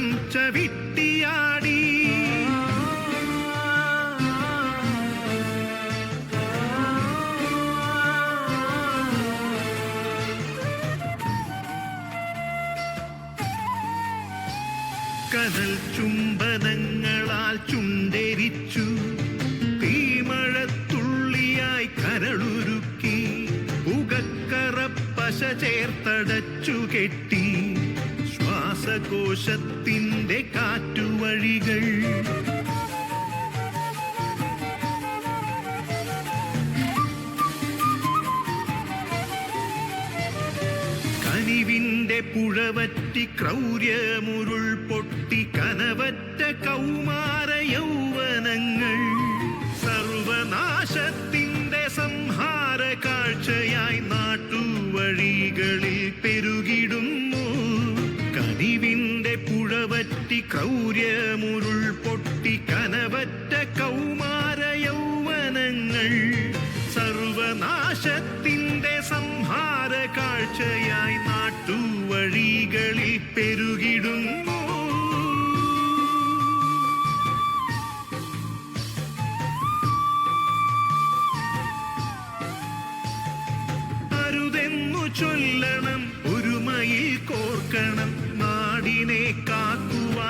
നൃത്തം ചവിട്ടിയാടി. കനൽ ചുംബനങ്ങളാൽ ചുണ്ടരിച്ചു. തീമഴത്തുള്ളിയായി കരളുരുക്കി. പുകക്കറപ്പശ ചേർത്തടച്ചു കെട്ടി. ശ്വാസകോശത്തിന്റെ കാറ്റുവഴികൾ. കനിവിന്റെ പുഴവറ്റി ക്രൗര്യമുരുൾ പൊട്ടി കനവറ്റ കൗമാര യൗവനങ്ങൾ. സർവനാശത്തിന്റെ സംഹാര കാഴ്ചയായി നാട്ടുവഴികളിൽ പെരുകിടുന്നു ക്രൗര്യമുരുൾ പൊട്ടി കനവറ്റ കൗമാര യൗവനങ്ങൾ സർവനാശത്തിന്റെ സംഹാര കാഴ്ചയായി നാട്ടുവഴികളിൽ പെരുകിടുന്നു അരുതെന്നു